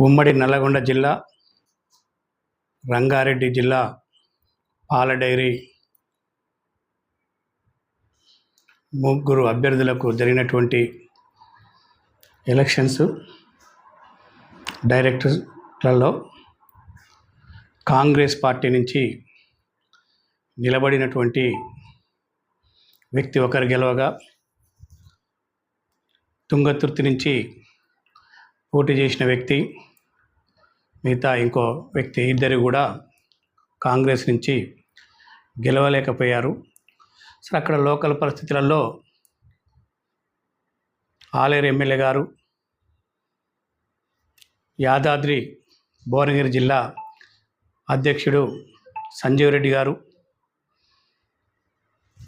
ఉమ్మడి నల్లగొండ జిల్లా రంగారెడ్డి జిల్లా పాల డైరీ ముగ్గురు అభ్యర్థులకు జరిగినటువంటి ఎలక్షన్స్ డైరెక్టర్లలో కాంగ్రెస్ పార్టీ నుంచి నిలబడినటువంటి వ్యక్తి ఒకరు గెలవగా తుంగతుర్తి నుంచి పోటీ చేసిన వ్యక్తి మిగతా ఇంకో వ్యక్తి ఇద్దరు కూడా కాంగ్రెస్ నుంచి గెలవలేకపోయారు. సార్ అక్కడ లోకల్ పరిస్థితులలో ఆలేరు ఎమ్మెల్యే గారు యాదాద్రి భువనగిరి జిల్లా అధ్యక్షుడు సంజీవ్ రెడ్డి గారు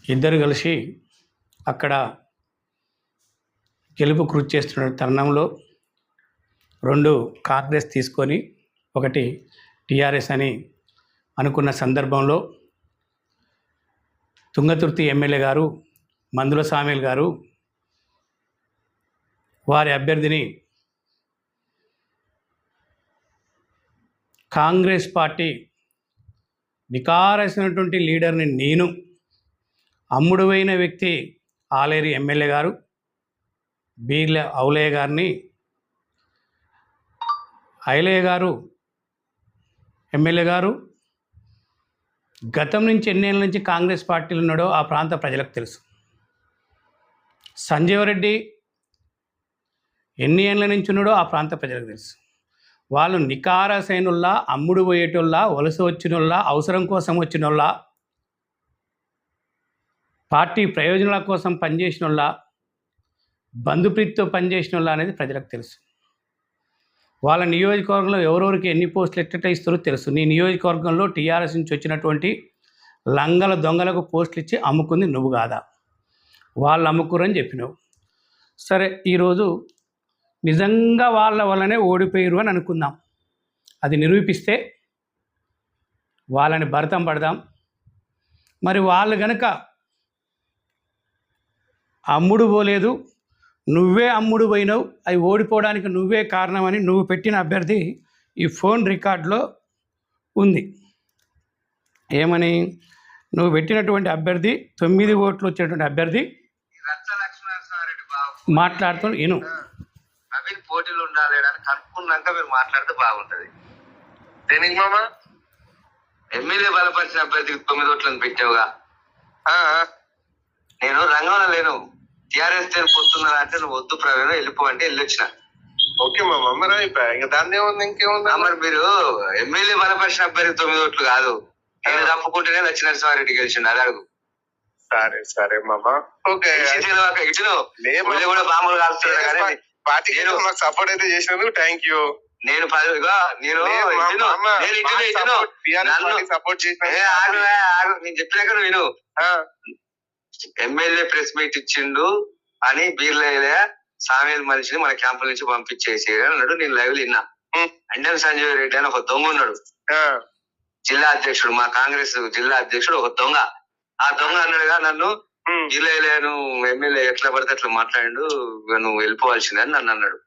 ఇద్దరు కలిసి అక్కడ గెలుపు కృషి చేస్తున్న తరుణంలో రెండు కాంగ్రెస్ తీసుకొని ఒకటి టీఆర్ఎస్ అని అనుకున్న సందర్భంలో తుంగతుర్తి ఎమ్మెల్యే గారు మందుల సామీల్ గారు వారి అభ్యర్థిని కాంగ్రెస్ పార్టీ నికారసినటువంటి లీడర్ని నేను అమ్ముడువైన వ్యక్తి ఆలేరి ఎమ్మెల్యే గారు బీర్ల ఔలయ్య గారిని ఐలయ్య గారు ఎమ్మెల్యే గారు గతం నుంచి ఎన్నేళ్ళ నుంచి కాంగ్రెస్ పార్టీలు ఉన్నాడో ఆ ప్రాంత ప్రజలకు తెలుసు. సంజీవరెడ్డి ఎన్ని ఏళ్ళ నుంచి ఉన్నాడో ఆ ప్రాంత ప్రజలకు తెలుసు. వాళ్ళు నికారసైనుల్లా అమ్ముడు పోయేటోళ్ళ వలస వచ్చినోళ్ళ అవసరం కోసం వచ్చినోళ్ళ పార్టీ ప్రయోజనాల కోసం పనిచేసిన బంధుప్రీతితో పనిచేసిన అనేది ప్రజలకు తెలుసు. వాళ్ళ నియోజకవర్గంలో ఎవరెవరికి ఎన్ని పోస్టులు ఎట్టట ఇస్తారో తెలుసు. నీ నియోజకవర్గంలో టీఆర్ఎస్ నుంచి వచ్చినటువంటి లంగల దొంగలకు పోస్టులు ఇచ్చి అమ్ముకుంది నువ్వు కాదా? వాళ్ళు అమ్ముకురని చెప్పినావు. సరే ఈరోజు నిజంగా వాళ్ళ వల్లనే ఓడిపోయారు అని అనుకుందాం. అది నిరూపిస్తే వాళ్ళని భరతం పడదాం. మరి వాళ్ళు గనక అమ్ముడు పోలేదు నువ్వే అమ్ముడు పోయినావు అవి ఓడిపోవడానికి నువ్వే కారణమని నువ్వు పెట్టిన అభ్యర్థి ఈ ఫోన్ రికార్డులో ఉంది. ఏమని? నువ్వు పెట్టినటువంటి అభ్యర్థి తొమ్మిది ఓట్లు వచ్చేటువంటి అభ్యర్థి రచ్చ లక్ష్మణరెడ్డి బాబు మాట్లాడుతూ ఇను. అవి పోటీలు ఉండాలి అని కనుక్కున్నాక మీరు మాట్లాడితే బాగుంటది. దేనికి మామ? ఎమ్మెల్యే బలపరిచిన అభ్యర్థికి తొమ్మిది ఓట్లను పెట్టావుగా. నేను రంగంలో లేను. టిఆర్ఎస్ నేను పొత్తున్నా అంటే నువ్వు వద్దు ప్రవీణ్ వెళ్ళిపో అంటే వెళ్ళొచ్చిన. ఓకే మామ మరి అయిపోయా ఇంకా దాన్ని ఏముంది ఇంకేముంది? మరి మీరు ఎమ్మెల్యే బలపరిచిన అభ్యర్థి తొమ్మిది ఓట్లు కాదు. నేను తప్పుకుంటేనే లక్ష్మీనరసింహారెడ్డి గెలిచిండు అది అడుగు. సరే సరే మామ. ఓకే. ఊళ్ళో కూడా బాంబులు కాల్చుతారు కానీ పార్టీకి మాకు సపోర్ట్ అయితే చేసినందుకు థ్యాంక్ యూ నేను నేను సపోర్ట్ ఆగు. నేను చెప్పినాక నువ్వు విను. చేసిన ఎమ్మెల్యే ప్రెస్ మీట్ ఇచ్చిండు అని బీర్లయ్య సామేల్ మనిషిని మన క్యాంపుల నుంచి పంపించేసి అన్నాడు. నేను లైవ్ విన్నా. అండన్ సంజయ్ రెడ్డి అని ఒక దొంగ ఉన్నాడు. జిల్లా అధ్యక్షుడు మా కాంగ్రెస్ జిల్లా అధ్యక్షుడు ఒక దొంగ. ఆ దొంగ అన్నాడుగా నన్ను బీర్లయ్య నువ్వు ఎమ్మెల్యే ఎట్లా పడితే అట్లా మాట్లాడు నువ్వు వెళ్ళిపోవాల్సిందని నన్ను అన్నాడు.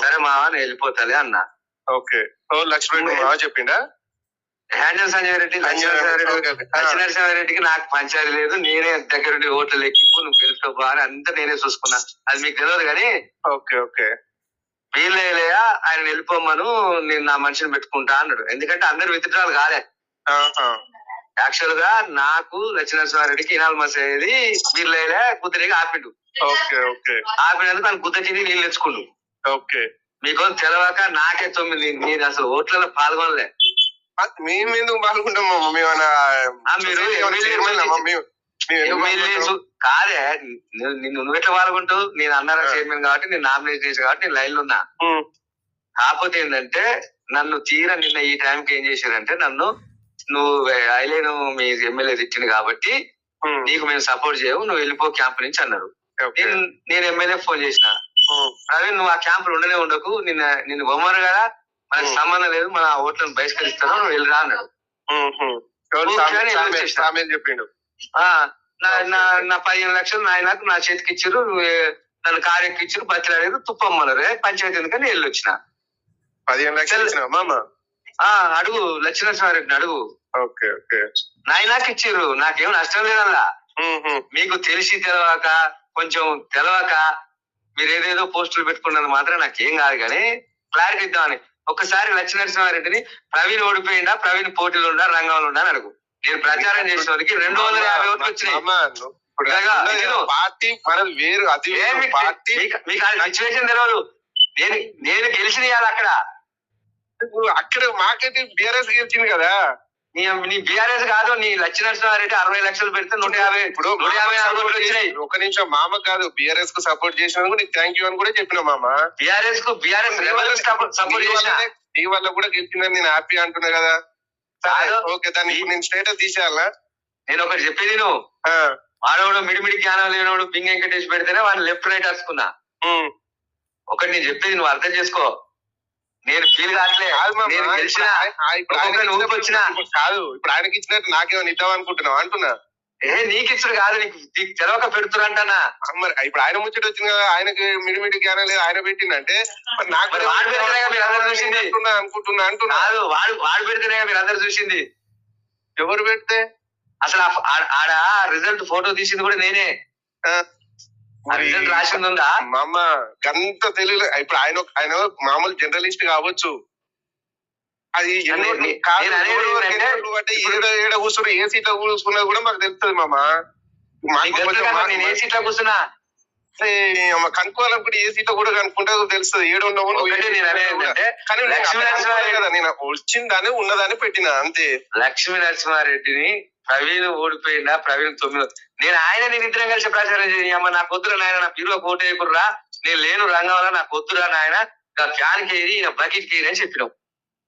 సరే మావా నేను వెళ్ళిపోతాలే అన్నా. ఓకే. ఓ లక్ష్మణ్ చెప్పిండా? హ్యాండల్ సంజయ్ రెడ్డి. లక్ష్మీనరసింహారెడ్డికి నాకు పంచాయతీ లేదు. నేనే దగ్గర ఓట్లు ఎక్కిపో నువ్వు గెలుచుకోపో అని అంతా నేనే చూసుకున్నా. అది మీకు తెలియదు కానీ ఓకే ఓకే. వీళ్ళేలయ్యా ఆయన వెళ్ళిపోమ్మను నేను నా మనిషిని పెట్టుకుంటా అన్నాడు. ఎందుకంటే అందరు విత్డ్రాలు కాలే. యాక్చువల్గా నాకు లక్ష్మీనరసింహారెడ్డికి ఇనాల్మస్ అయ్యేది వీళ్ళేలే కుదిరిగా ఆపిండు. Okay okay. ఆపినందుకు తను తిని నీళ్ళు తెచ్చుకుండు. ఓకే. మీకు తెలవక నాకే తొమ్మిది నేను అసలు ఓట్లలో పాల్గొనలే. మేము ఎందుకు పాల్గొంటాం మీరు పాల్గొంటాం? కాదే నిన్ను నువ్వు ఎట్లా పాల్గొంటావు నేను అన్నారా. చైర్మన్ కాబట్టి నేను నామినేట్ చేసి కాబట్టి నేను లైన్లో ఉన్నా కాకపోతే ఏంటంటే నన్ను తీరా నిన్న ఈ టైంకి ఏం చేశారంటే నన్ను నువ్వు ఐలేను మీ ఎమ్మెల్యే తిట్టింది కాబట్టి నీకు మేము సపోర్ట్ చేయవు నువ్వు వెళ్ళిపో క్యాంప్ నుంచి అన్నారు. నేను ఎమ్మెల్యే ఫోన్ చేసిన. ప్రవీణ్ నువ్వు ఆ క్యాంప్ ఉండనే ఉండకు నిన్న నిన్ను బొమ్మరు కదా మనకు. సంబంధం లేదు మన ఓట్లను బహిష్కరిస్తాను నువ్వు వెళ్ళిరా అన్నాడు. చెప్పిండు. ఆ నా పదిహేను లక్షలు నాయనకు నా చేతికి ఇచ్చారు నన్ను కారు ఎక్కిచ్చారు బతిలాడారు తుప్పమ్మన్నారు. పంచాయతీ ఎందుకని వెళ్ళొచ్చిన. పదిహేను లక్షలు అడుగు లక్ష్మీనరసింహారెడ్డిని అడుగు. Okay okay. నాయనాకి ఇచ్చిర్రు నాకేం నష్టం లేదల్లా. మీకు తెలిసి తెలవక కొంచెం తెలవక మీరు ఏదేదో పోస్టులు పెట్టుకున్నది మాత్రం నాకేం కాదు కానీ క్లారిటీ ఇద్దామని. ఒక్కసారి లక్ష్మీనరసింహారెడ్డిని ప్రవీణ్ ఓడిపోయిందా ప్రవీణ్ పోటీలు ఉండా రంగంలో ఉండా అని అడుగు. నేను ప్రచారం చేసిన వాళ్ళకి రెండు వందల యాభై ఓట్లు వచ్చినాయి. పార్టీ మనది వేరు అది పార్టీ మీకు- ఆ సిచ్యువేషన్ తెలియదు నేను నేను గెలిచిన అక్కడ. అక్కడ మాకైతే బీఆర్ఎస్ గెలిచింది కదా. నీ నీ బీఆర్ఎస్ కాదు నీ లక్ష్మీనరసింహారెడ్డి అరవై లక్షలు పెడితే నూట యాభై ఇప్పుడు నూట యాభై ఓట్లు వచ్చినాయి. ఒక నిమిషం మామ కాదు బీఆర్ఎస్కు సపోర్ట్ చేసినందుకు నీకు థ్యాంక్ యూ అని కూడా చెప్పిన మామ. బీఆర్ఎస్కు బీఆర్ఎస్ రెబల్స్ సపోర్ట్ చేసిన? నీ వల్ల కూడా గెలిచిందని నేను హ్యాపీ అంటున్నా కదా. ఓకే దాన్ని నేను స్టేటస్ తీసేయాలా? నేను ఒకటి చెప్పేది నువ్వు. వాడవాడు మిడిమిడి జ్ఞానం లేనివాడు బింగ్ వెంకటేష్ పెడితేనే వాడిని లెఫ్ట్ రైట్ వేసుకున్నా ఉమ్. ఒకటి నేను చెప్పేది నువ్వు అర్థం చేసుకో. నేను ఫీల్ కావట్లే. నేను గెలిచిన. ఇప్పుడు కాదు. ఇప్పుడు ఆయనకి ఇచ్చినట్టు నాకేమైనా ఇద్దాం అనుకుంటున్నావు? అంటున్నా. ఏ నీకు ఇచ్చుడు కాదు నీకు తెలవక పెడుతురంటానా మరి ఇప్పుడు ఆయన ముచ్చట వచ్చింది కదా ఆయనకి మిడిమిడి జ్ఞానం లేదు ఆయన పెట్టిందంటే నాకు మరి వాడు పెడితేనే కదా మీరు అందరూ చూసింది. అనుకుంటున్నా అంటున్నా. కాదు వాడు వాడు పెడితేనే మీరు అందరు చూసింది. ఎవరు పెడితే? అసలు ఆడ రిజల్ట్ ఫోటో తీసింది కూడా నేనే. రాసింది గంత తెలియదు ఇప్పుడు ఆయన ఆయన మామూలు జర్నలిస్ట్ కావచ్చు. అది ఏడ ఏడ కూర్చున్నారు ఏ సీట్లో కూర్చున్నది కూడా మాకు తెలుస్తుంది మామ. మాకు నీకు తెలుసు కొంచెం కదా మాకు- నేను ఏ సీట్లో కూర్చున్నా? కనుక్కోవాలనుకుంటే ఏ సీట్లో కూడా కనుక్కుంటే తెలుస్తుంది. ఏడు. ఏంటంటే కానీ లక్ష్మీ నరసింహారెడ్డి- కదా నేను వచ్చిందని ఉన్నదని పెట్టిన అంతే. లక్ష్మీ నరసింహారెడ్డిని ప్రవీణ్ ఓడిపోయిందా ప్రవీణ్ తొమ్మిది నేను ఆయన నేను ఇద్దరం కలిసి ప్రచారం చేయి అమ్మ నా కొద్దురా నాయన నా పిలువ కోట వేయకుర్రా నేను లేను రంగంలో నా కొద్దురా నాయన ఫ్యాన్కి ఈయన బకెట్కి అని చెప్పినాం.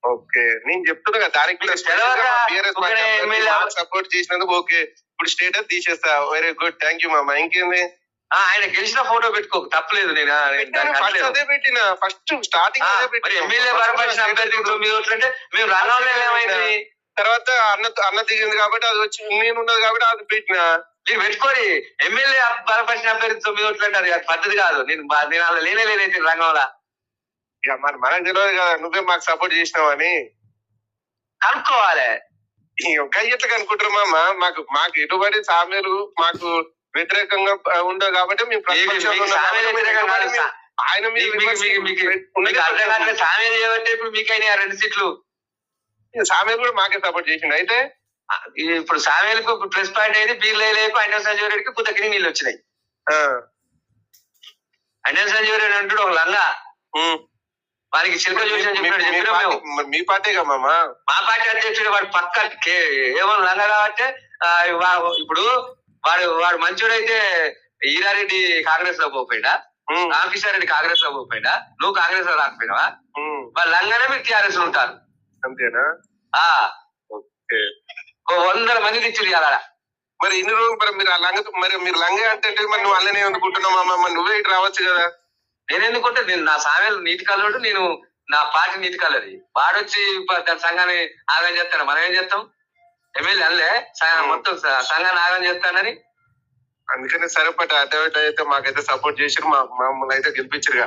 ఓకే. నేను చెప్తున్నా కదా దానికి సపోర్ట్ చేసినందుకు ఓకే. ఇప్పుడు స్టేటస్ తీసేస్తా. Very good. థ్యాంక్ యూ మామ. ఇంకేంది? ఆయన గెలిచిన ఫోటో పెట్టుకో. తప్పలేదు నేను. అదే పెట్టిన. ఫస్ట్ స్టార్టింగ్ ఎమ్మెల్యే బలపరిచిన అభ్యర్థి తొమ్మిది ఓట్లు అంటే మేము రంగంలో ఏమైంది? తర్వాత అన్న అన్న దిగింది కాబట్టి అది వచ్చి నేను ఉన్నది కాబట్టి అది పెట్టిన మీరు పెట్టుకోరి ఎమ్మెల్యే బలపరిచిన అభ్యర్థి తొమ్మిది ఓట్లు అంటే అది పద్ధతి కాదు. నేను నేను అలా లేనే లేనైతే రంగంలో. ఇక మరి మనకు తెలియదు కదా నువ్వే మాకు సపోర్ట్ చేసినావని. కనుక్కోవాలి. ఇంకా ఎట్లా కనుకుంటారు మామ. మాకు మాకు ఎటువంటి సామ్యాలు మాకు వ్యతిరేకంగా ఉండవు కాబట్టి మేము ఆయన మీకు- మీకు- మీకు- మీకు- మీకు అర్థం కాదు సామెత చేయబట్టే ఇప్పుడు మీకైనా రెండు సీట్లు సామ్యాలు కూడా మాకే సపోర్ట్ చేసిండు. అయితే ఇప్పుడు సామేలకు ప్లస్ పాయింట్ అయింది బీర్లేకు అండర్ సంజీవ్ రెడ్డికి కుదకిని నీళ్ళు వచ్చినాయి. ఆ, అండర్ సంజీవ్ రెడ్డి అంటాడు ఒక లంగా. వారికి చిలక చూసి అని మీ- పార్టీ- మీ పార్టీ అధ్యక్షుడు వాడు పక్క ఏమో లంగా కాబట్టి ఇప్పుడు వాడు వాడు మంచోడైతే ఈరారెడ్డి కాంగ్రెస్లో పోపోయినా రామకృష్ణ రెడ్డి కాంగ్రెస్లో పోపోయినా నువ్వు కాంగ్రెస్లో రాకపోయినావా? ఉమ్. వాళ్ళ లంగానే మీరు టీఆర్ఎస్ ఉంటారు. అంతేనా? ఆ. ఓకే. ఓ వందల మంది తెచ్చింది అలా మరి ఇన్ని రోజులు మరి మీరు ఆ లంగ మరి మీరు లంగ అంటే మరి నువ్వు అల్లనే అనుకుంటున్నావు మరి నువ్వే ఇటు రావచ్చు కదా. నేను ఎందుకుంటే నేను నా సామెలు నీతి కలవాడు నేను నా పార్టీ నీతి కలది వాడొచ్చి దాని సంఘాన్ని ఆగం చేస్తాడు. మనం ఏం చేస్తాం? ఎమ్మెల్యే అనలే స- మొత్తం సంఘాన్ని ఆగం చేస్తానని. అందుకని సరిపట అటు ఇటు అయితే మాకైతే సపోర్ట్ చేసిరు మా మమ్మల్ని అయితే గెలిపించారుగా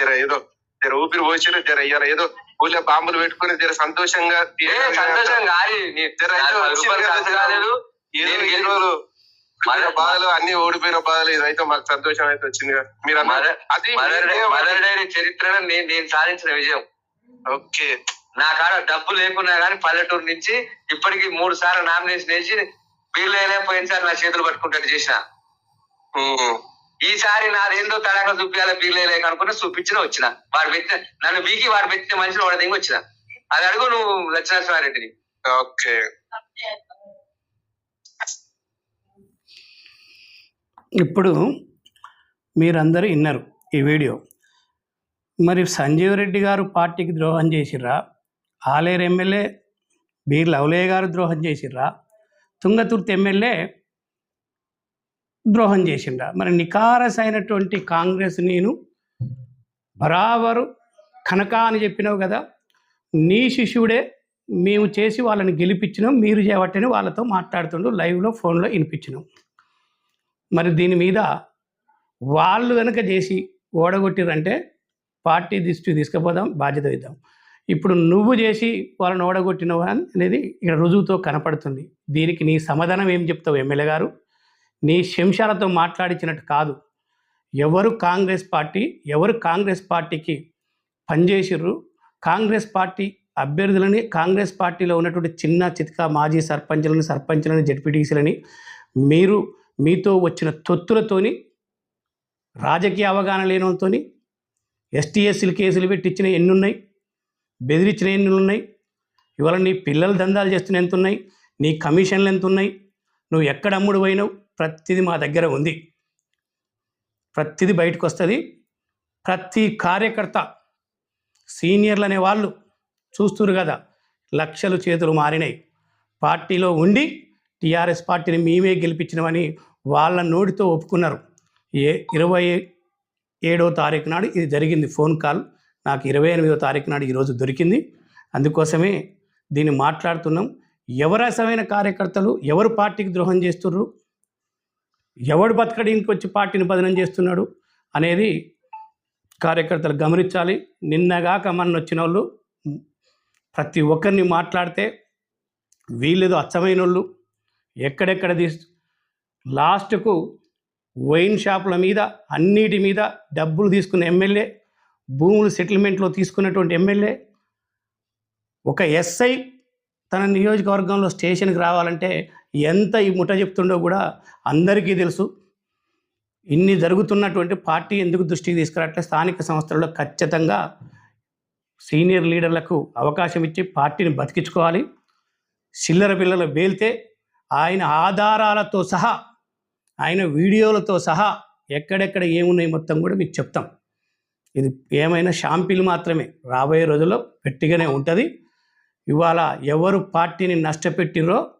జర ఏదో జర ఊపిరి పోసిరు జర ఇయ్యాల ఏదో. ఊళ్ళో బాంబులు పెట్టుకుని జర సంతోషంగా ఏ సంతోషం వచ్చింది కదా. మన బాధలు అన్ని ఓడిపోయిన బాధలు ఇదైతే మాకు సంతోషం అయితే వచ్చిందిగా మీరు అది మదర్ డైరీ చరిత్రలో నేను నేను సాధించిన విజయం. ఓకే. నా కాడ డబ్బు లేకున్నా గానీ పల్లెటూరు నుంచి ఇప్పటికి మూడు సార్లు నామినేషన్ వేసి వీళ్ళు పోయినసారి నా చేతులు పట్టుకుంటాడు చేసిన. ఈసారి నాదేందో తడాక చూపించాలి బీర్లేక అనుకున్నా చూపించిన వచ్చిన. వాడు పెట్టిన నన్ను బీకి వాడు పెట్టిన మనిషిని వాడు దిగి వచ్చిన. అది అడుగు నువ్వు లక్ష్మీనరసింహారెడ్డిని ఓకే. ఇప్పుడు మీరందరూ విన్నారు ఈ వీడియో. మరి సంజీవ్ రెడ్డి గారు పార్టీకి ద్రోహం చేసిర్రా? ఆలేరు ఎమ్మెల్యే బీర్ లవలయ్య గారు ద్రోహం చేసిర్రా? తుంగతుర్తి ఎమ్మెల్యే ద్రోహం చేసిండ. మరి నికారస్ అయినటువంటి కాంగ్రెస్ నేను బరాబరు కనక అని చెప్పినావు కదా నీ శిష్యుడే మేము చేసి వాళ్ళని గెలిపించినాం మీరు చేయబట్టని వాళ్ళతో మాట్లాడుతుండు లైవ్లో ఫోన్లో వినిపించినాం. మరి దీని మీద వాళ్ళు కనుక చేసి ఓడగొట్టిరంటే పార్టీ దృష్టి తీసుకుపోదాం బాధ్యత ఇద్దాం ఇప్పుడు నువ్వు చేసి వాళ్ళని ఓడగొట్టినవా అనేది ఇక్కడ రుజువుతో కనపడుతుంది. దీనికి నీ సమాధానం ఏం చెప్తావు ఎమ్మెల్యే గారు? నీ శంశాలతో మాట్లాడించినట్టు కాదు. ఎవరు కాంగ్రెస్ పార్టీ ఎవరు కాంగ్రెస్ పార్టీకి పనిచేసిర్రు కాంగ్రెస్ పార్టీ అభ్యర్థులని కాంగ్రెస్ పార్టీలో ఉన్నటువంటి చిన్న చితక మాజీ సర్పంచులని సర్పంచులని జడ్పీటీసీలని మీరు మీతో వచ్చిన తొత్తులతోని రాజకీయ అవగాహన లేనితోని ఎస్టీఎస్సీలు కేసులు పెట్టించిన ఎన్ని ఉన్నాయి బెదిరించిన ఎన్ని ఉన్నాయి ఇవాళ నీ పిల్లలు దందాలు చేస్తున్న ఎంత ఉన్నాయి నీ కమిషన్లు ఎంత ఉన్నాయి నువ్వు ఎక్కడ అమ్ముడు పోయినావు ప్రతిదీ మా దగ్గర ఉంది. ప్రతిదీ బయటకు వస్తుంది ప్రతి కార్యకర్త సీనియర్లు అనే వాళ్ళు చూస్తున్నారు కదా లక్షలు చేతులు మారినాయి. పార్టీలో ఉండి టీఆర్ఎస్ పార్టీని మేమే గెలిపించినామని వాళ్ళ నోటితో ఒప్పుకున్నారు. ఏ ఇరవై ఏడవ తారీఖు నాడు ఇది జరిగింది ఫోన్ కాల్. నాకు ఇరవై ఎనిమిదో తారీఖు నాడు ఈరోజు దొరికింది. అందుకోసమే దీన్ని మాట్లాడుతున్నాం. ఎవరు అసమైన కార్యకర్తలు ఎవరు పార్టీకి ద్రోహం చేస్తుర్రు ఎవడు బతకడు ఇంకొచ్చి పార్టీని బదనం చేస్తున్నాడు అనేది కార్యకర్తలు గమనించాలి. నిన్నగాక మొన్న వచ్చిన వాళ్ళు ప్రతి ఒక్కరిని మాట్లాడితే వీళ్ళేదో అచ్చమైన వాళ్ళు ఎక్కడెక్కడ తీసు లాస్ట్కు వైన్ షాపుల మీద అన్నిటి మీద డబ్బులు తీసుకున్న ఎమ్మెల్యే భూములు సెటిల్మెంట్లో తీసుకున్నటువంటి ఎమ్మెల్యే ఒక ఎస్ఐ తన నియోజకవర్గంలో స్టేషన్కి రావాలంటే ఎంత ఈ ముఠ చెప్తుండో కూడా అందరికీ తెలుసు. ఇన్ని జరుగుతున్నటువంటి పార్టీ ఎందుకు దృష్టికి తీసుకురావట్లే? స్థానిక సంస్థల్లో ఖచ్చితంగా సీనియర్ లీడర్లకు అవకాశం ఇచ్చి పార్టీని బతికించుకోవాలి. చిల్లర పిల్లలు వేల్తే ఆయన ఆధారాలతో సహా ఆయన వీడియోలతో సహా ఎక్కడెక్కడ ఏమున్నాయి మొత్తం కూడా మీకు చెప్తాం. ఇది ఏమైనా షాంపిల్ మాత్రమే. రాబోయే రోజుల్లో గట్టిగానే ఉంటుంది. ఇవాళ ఎవరు పార్టీని నష్టపెట్టిరో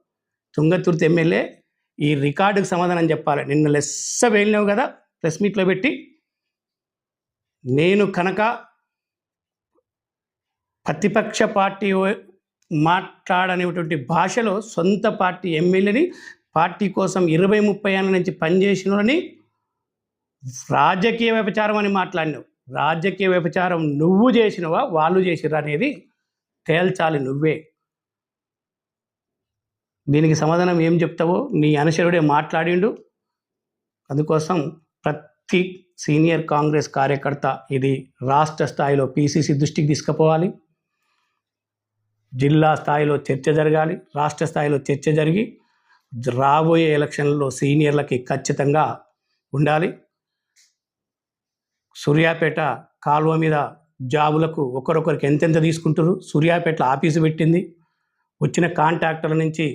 తుంగతుర్తి ఎమ్మెల్యే ఈ రికార్డుకు సమాధానం చెప్పాలి. నిన్న లెస్స వెళ్ళినావు కదా ప్రెస్ మీట్లో పెట్టి. నేను కనుక ప్రతిపక్ష పార్టీ మాట్లాడనేటువంటి భాషలో సొంత పార్టీ ఎమ్మెల్యేని పార్టీ కోసం ఇరవై ముప్పై ఏళ్ళ నుంచి పనిచేసినని రాజకీయ వ్యభిచారం అని మాట్లాడినావు. రాజకీయ వ్యభిచారం నువ్వు చేసినవా వాళ్ళు చేసిరా అనేది తేల్చాలి నువ్వే. దీనికి సమాధానం ఏం చెప్తావో నీ అనుచరుడే మాట్లాడిండు. అందుకోసం ప్రతి సీనియర్ కాంగ్రెస్ కార్యకర్త ఇది రాష్ట్ర స్థాయిలో పీసీసీ దృష్టికి తీసుకుపోవాలి. జిల్లా స్థాయిలో చర్చ జరగాలి. రాష్ట్ర స్థాయిలో చర్చ జరిగి రాబోయే ఎలక్షన్లలో సీనియర్లకి ఖచ్చితంగా ఉండాలి. సూర్యాపేట కాలువ మీద జాబులకు ఒకరొకరికి ఎంతెంత తీసుకుంటారు సూర్యాపేటలో ఆఫీసు పెట్టింది. వచ్చిన కాంట్రాక్టర్ల నుంచి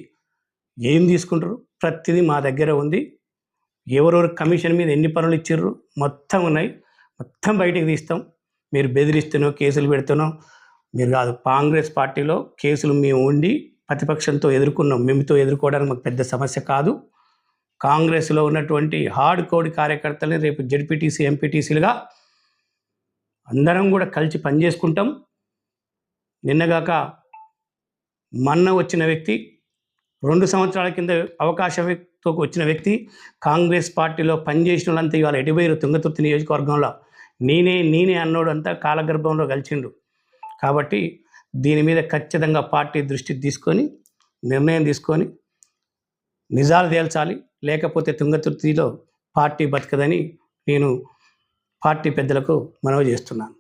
ఏం తీసుకుంటారు? ప్రతిదీ మా దగ్గర ఉంది. ఎవరెవరు కమిషన్ మీద ఎన్ని పనులు ఇచ్చిర్రు? మొత్తం ఉన్నాయి. మొత్తం బయటికి తీస్తాం. మీరు బెదిరిస్తేనో కేసులు పెడుతున్నాం మీరు కాదు కాంగ్రెస్ పార్టీలో కేసులు మేము ఉండి ప్రతిపక్షంతో ఎదుర్కొన్నాం. మేముతో ఎదుర్కోవడానికి మాకు పెద్ద సమస్య కాదు. కాంగ్రెస్లో ఉన్నటువంటి హార్డ్ కోడ్ కార్యకర్తల్ని రేపు జడ్పీటీసీ ఎంపీటీసీలుగా అందరం కూడా కలిసి పనిచేసుకుంటాం. నిన్నగాక మొన్న వచ్చిన వ్యక్తి రెండు సంవత్సరాల కింద అవకాశంతో వచ్చిన వ్యక్తి కాంగ్రెస్ పార్టీలో పనిచేసిన వాళ్ళంతా ఇవాళ ఎటుబైరు తుంగతుర్తి నియోజకవర్గంలో. నేనే నేనే అన్నోడు అంతా కాలగర్భంలో కలిసిండు కాబట్టి దీని మీద ఖచ్చితంగా పార్టీ దృష్టి తీసుకొని నిర్ణయం తీసుకొని నిజాలు తేల్చాలి. లేకపోతే తుంగతుర్తిలో పార్టీ బతకదని నేను పార్టీ పెద్దలకు మనవి చేస్తున్నాను.